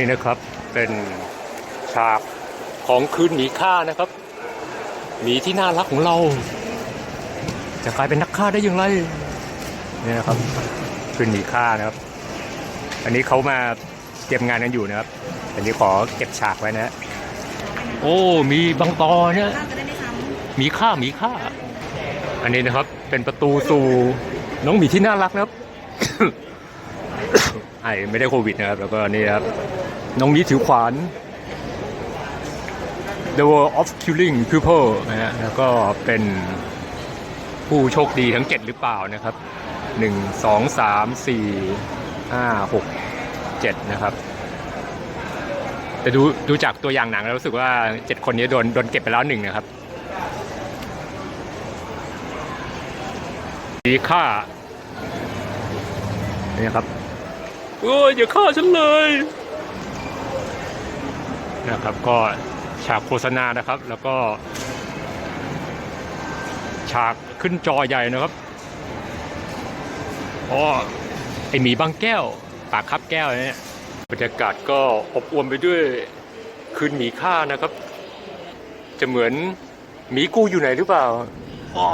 นี่นะครับเป็นฉากของคืนหมีฆ่านะครับหมีที่น่ารักของเรา จะกลายเป็นนักฆ่าได้อย่างไรนี่นะครับคืนหมีฆ่านะครับ อันนี้เขามาเตรียมงานกันอยู่นะครับ อันนี้ขอเก็บฉากไว้นะโอ้มีบางตอเนี่ยหมีฆ่าหมีฆ่า อันนี้นะครับเป็นประตูสู่น้องหมีที่น่ารักนะครับไอไม่ได้โควิดนะครับ แล้วก็นี่ครับ น้องหมีถือขวาน The World of Killing People นะฮะแล้วก็เป็นผู้โชคดีทั้งเจ็ดหรือเปล่านะครับหนึ่งสองสามสี่ห้าหกเจ็ดนะครับ แต่ดูดูจากตัวอย่างหนังแล้วรู้สึกว่าเจ็ดคนนี้โดนโดนเก็บไปแล้วหนึ่งนะครับดีฆ่านี่ครับโอ้ยอย่าฆ่าฉันเลย นะครับ ก็ฉากโฆษณานะครับ แล้วก็ ฉากขึ้นจอใหญ่นะครับอ๋อไอหมีบางแก้ว ปากคับแก้วเนี่ยบรรยากาศก็อบอวมไปด้วยคืนหมีฆ่านะครับ จะเหมือนหมีกูอยู่ไหนหรือเปล่าอ๋อ